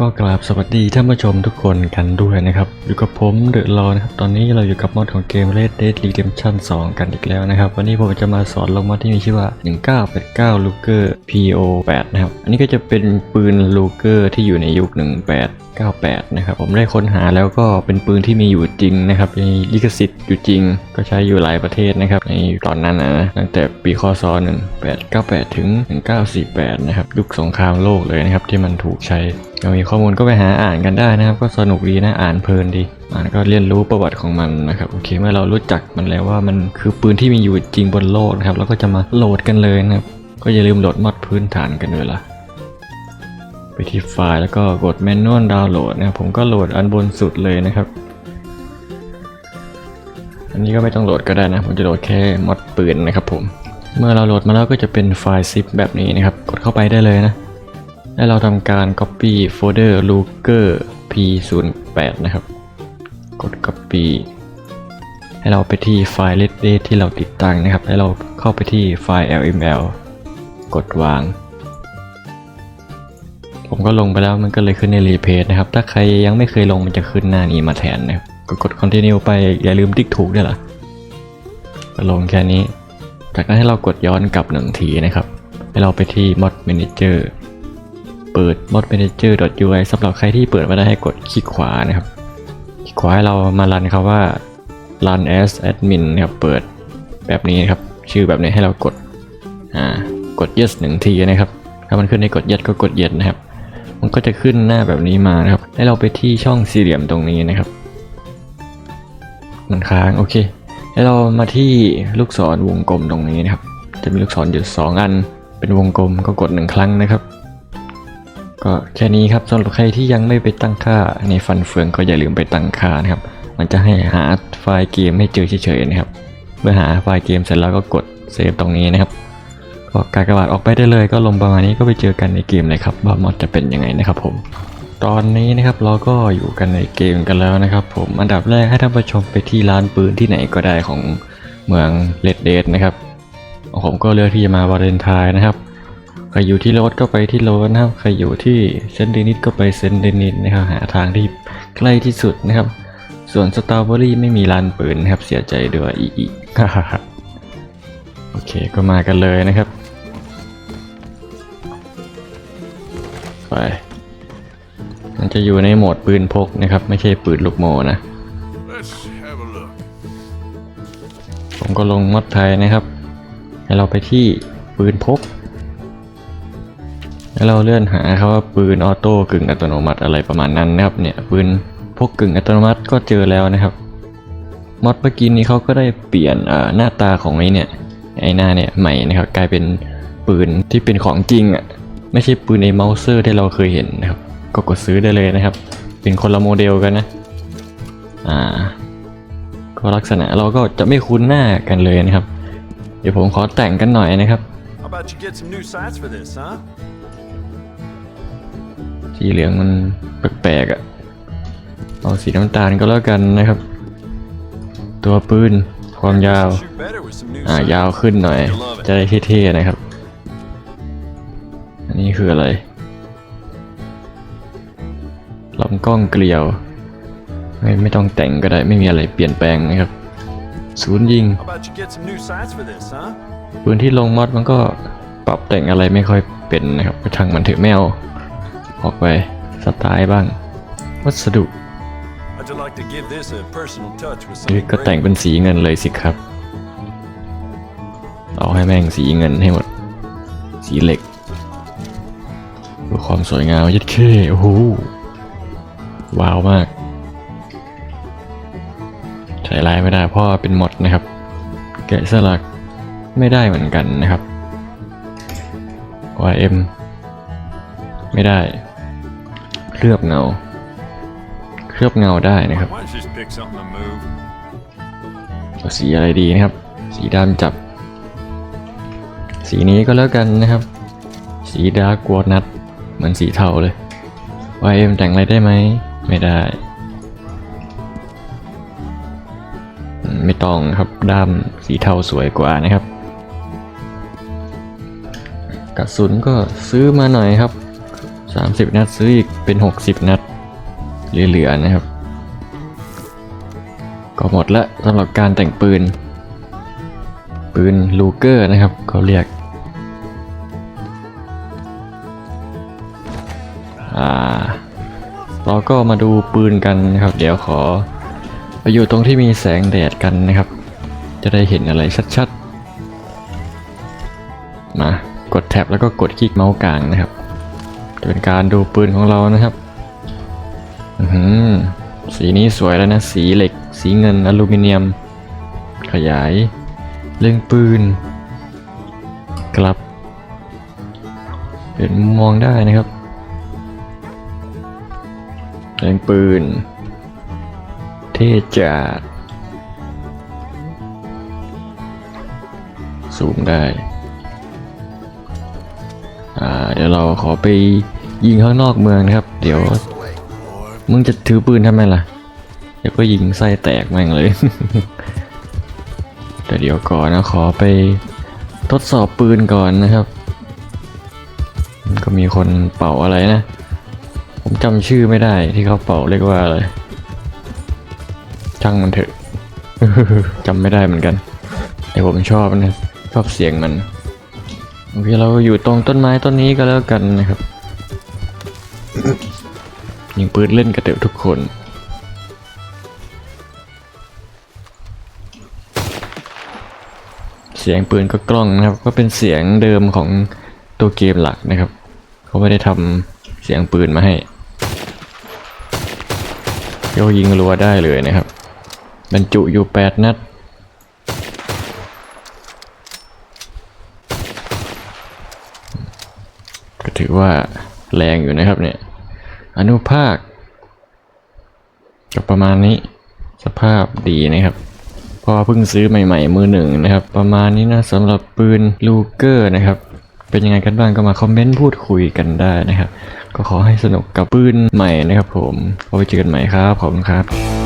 ก็กราบสวัสดีท่านผู้ชมทุกคนกันด้วยนะครับ อยู่กับผมเดอะรอนะครับ ตอนนี้เราอยู่กับมอดของเกม Red Dead Redemption 2 กันอีกแล้วนะครับ วันนี้ผมจะมาสอนลงมอดที่มีชื่อว่า 1989 Luger PO8 นะครับ อันนี้ก็จะเป็นปืน Luger ที่อยู่ในยุค 1898 นะครับ ผมได้ค้นหาแล้วก็เป็นปืนที่มีอยู่จริงนะครับมีลิขสิทธิ์อยู่จริง ก็ใช้อยู่หลายประเทศนะครับ ในตอนนั้นนะตั้งแต่ปีคศ1898 ถึง 1948 นะครับยุคสงครามโลกเลยนะครับที่มันถูกใช้ เรามีข้อมูลก็ไปหาอ่านกันได้นะครับ ก็สนุกดีนะอ่านเพลินดีอ่านก็เรียนรู้ประวัติของมันนะครับโอเคเมื่อเรารู้จักมันแล้วว่ามันคือปืนที่มีอยู่จริงบนโลกนะครับเราก็จะมาโหลดกันเลยนะครับ ก็อย่าลืมโหลดมอดพื้นฐานกันด้วยล่ะไปที่ไฟล์แล้วก็กด Manual Download นะครับผมก็โหลดอันบนสุดเลยนะครับ อันนี้ก็ไม่ต้องโหลดก็ได้นะผมจะโหลดแค่มอดปืนนะครับผมเมื่อเราโหลดมาแล้วก็จะเป็นไฟล์ zip แบบนี้นะครับ กดเข้าไปได้เลยนะ และเราทำการ copy folder looker p08 นะครับ กด copy ให้เราไปที่ไฟล์ red date ที่เราติดตั้งนะครับ ให้เราเข้าไปที่ไฟล์ lml กดวาง ผมก็ลงไปแล้วมันก็เลยขึ้นในรีเพจนะครับ ถ้าใครยังไม่เคยลงมันจะขึ้นหน้านี้มาแทนนะครับก็กด continue ไปอย่าลืมติ๊กถูกด้วยล่ะก็ลงแค่นี้ จากนั้นให้เรากดย้อนกลับหนึ่งทีนะครับ ให้เราไปที่ mod manager เปิด mod manager ui สำหรับใครที่เปิดมาได้ให้กดคลิกขวานะครับ คลิกขวาให้เรามารันคำว่า run as admin นะครับ เปิดแบบนี้นะครับ ชื่อแบบนี้ให้เรากด อ่า กด yes หนึ่งทีนะครับ ถ้ามันขึ้นให้กด yes ก็กด yes นะครับ มันก็จะขึ้นหน้าแบบนี้มานะครับ ให้เราไปที่ช่องสี่เหลี่ยมตรงนี้นะครับ มันค้าง โอเค ให้เรามาที่ลูกศรวงกลมตรงนี้นะครับ จะมีลูกศรอยู่สองอัน เป็นวงกลมก็กดหนึ่งครั้งนะครับ ก็แค่นี้ครับสำหรับใครที่ยังไม่ไปตั้งค่าในฟันเฟืองก็อย่าลืมไปตั้งค่านะครับ มันจะให้หาไฟล์เกมให้เจอเฉยๆนะครับ เมื่อหาไฟล์เกมเสร็จแล้วก็กดเซฟตรงนี้นะครับก็กากระบาดออกไปได้เลยก็ลงประมาณนี้ก็ไปเจอกันในเกมเลยครับว่ามอดจะเป็นยังไงนะครับผม ตอนนี้นะครับเราก็อยู่กันในเกมกันแล้วนะครับ ผมอันดับแรกให้ท่านผู้ชมไปที่ร้านปืนที่ไหนก็ได้ของเมืองเลดเดดนะครับ ผมก็เลือกที่จะมาวาเลนไทน์นะครับ ใครอยู่ที่รถก็ไปที่รถนะครับใครอยู่ที่เซนต์เดนิสก็ไปเซนต์เดนิสนะครับหาทางที่ใกล้ที่สุดนะครับ ส่วนสตรอเบอรี่ไม่มีร้านปืนนะครับเสียใจด้วยอีอีโอเคก็มากันเลยนะครับ ไป มันจะอยู่ในโหมดปืนพกนะครับ ไม่ใช่ปืนลูกโม่นะ Let's have a look. ผมก็ลงมอดไทยนะครับ ให้เราไปที่ปืนพก แล้วเราเลื่อนหาคำว่าปืนออโต้กึ่งอัตโนมัติอะไรประมาณนั้นนะครับเนี่ยปืนพวกกึ่งอัตโนมัติก็เจอแล้วนะครับมอดเมื่อกี้นี้เขาก็ได้เปลี่ยนหน้าตาของไอ้เนี่ยไอ้หน้าเนี่ยใหม่นะครับกลายเป็นปืนที่เป็นของจริงอะไม่ใช่ปืนไอ้เมาเซอร์ที่เราเคยเห็นนะครับ ก็กดซื้อได้เลยนะครับ เป็นคนละโมเดลกันนะอ่าก็ลักษณะเราก็จะไม่คุ้นหน้ากันเลยนะครับ เดี๋ยวผมขอแต่งกันหน่อยนะครับ สีเหลืองมันแปลกๆอะ่ะเอาสีน้ำตาลก็แล้วกันนะครับ ตัวปืนความยาว Shoot better with some new อ่า sights. ยาวขึ้นหน่อย จะได้เท่ๆนะครับ อันนี้คืออะไรลำกล้องเกลียว ไม่ไม่ต้องแต่งก็ได้ไม่มีอะไรเปลี่ยนแปลงนะครับ ศูนย์ยิง How about you get some new sights for this, huh? ปืนที่ลงมอดมันก็ปรับแต่งอะไรไม่ค่อยเป็นนะครับก็ช่างมันเถอะแมว ออกไปสไตล์บ้าง วัสดุ How'd you like to give this a personal touch with ห some รือก็แต่งเป็นสีเงินเลยสิครับ เอาให้แม่งสีเงินให้หมด สีเหล็กเพื่อความสวยงามยัดเข้โอ้โหว้าวมาก ใช้ลายไม่ได้เพราะว่าเป็นหมดนะครับ แกะสลักไม่ได้เหมือนกันนะครับ YM ไม่ได้ เคลือบเงา เคลือบเงาได้นะครับ Why don't you just pick something to move? เอาสีอะไรดีนะครับ สีดำจับ สีนี้ก็แล้วกันนะครับ สีดาร์กวอนัทเหมือนสีเทาเลย YM แต่งอะไรได้ไหม ไม่ได้อืมไม่ต้องครับดำสีเทาสวยกว่านะครับ กระสุนก็ซื้อมาหน่อยครับ 30 นัดซื้ออีกเป็น 60 นัดเหลือๆนะครับ ก็หมดละสำหรับการแต่งปืน ปืนลูเกอร์นะครับเขาเรียกอ่าเราก็มาดูปืนกันนะครับ เดี๋ยวขอไปอยู่ตรงที่มีแสงแดดกันนะครับ จะได้เห็นอะไรชัดๆ มากดแท็บแล้วก็กดคลิกเมาส์กลางนะครับ จะเป็นการดูปืนของเรานะครับอืสีนี้สวยแล้วนะ สีเหล็ก สีเงินอลูมิเนียม ขยายเรื่องปืน กลับ เป็นมองได้นะครับเรื่องปืน เท่จัดซูมได้ เดี๋ยวเราขอไปยิงข้างนอกเมืองนะครับ เดี๋ยว มึงจะถือปืนทำไมล่ะ เดี๋ยวก็ยิงไส้แตกแม่งเลยแต่เดี๋ยวก่อนนะขอไปทดสอบปืนก่อนนะครับ ก็มีคนเป่าอะไรนะ ผมจำชื่อไม่ได้ที่เขาเป่าเรียกว่าอะไรช่างมันเถอะจำไม่ได้เหมือนกันแต่ผมชอบนะชอบเสียงมัน โอเคเราอยู่ตรงต้นไม้ต้นนี้ก็แล้วกันนะครับยิงปืนเล่นกันเถอะทุกคนเสียงปืนก็กล้องนะครับ ก็เป็นเสียงเดิมของตัวเกมหลักนะครับ เขาไม่ได้ทำเสียงปืนมาให้โยยิงรัวได้เลยนะครับ บรรจุอยู่ 8 นัด ถือว่าแรงอยู่นะครับเนี่ย อนุภาคก็ประมาณนี้สภาพดีนะครับพราะว่าเพิ่งซื้อใหม่ๆมือหนึ่งนะครับ ประมาณนี้นะสำหรับปืนลูเกอร์นะครับ เป็นยังไงกันบ้างก็มาคอมเมนต์พูดคุยกันได้นะครับ ก็ขอให้สนุกกับปืนใหม่นะครับผมเอาไว้เจอกันใหม่ครับ ขอบคุณครับ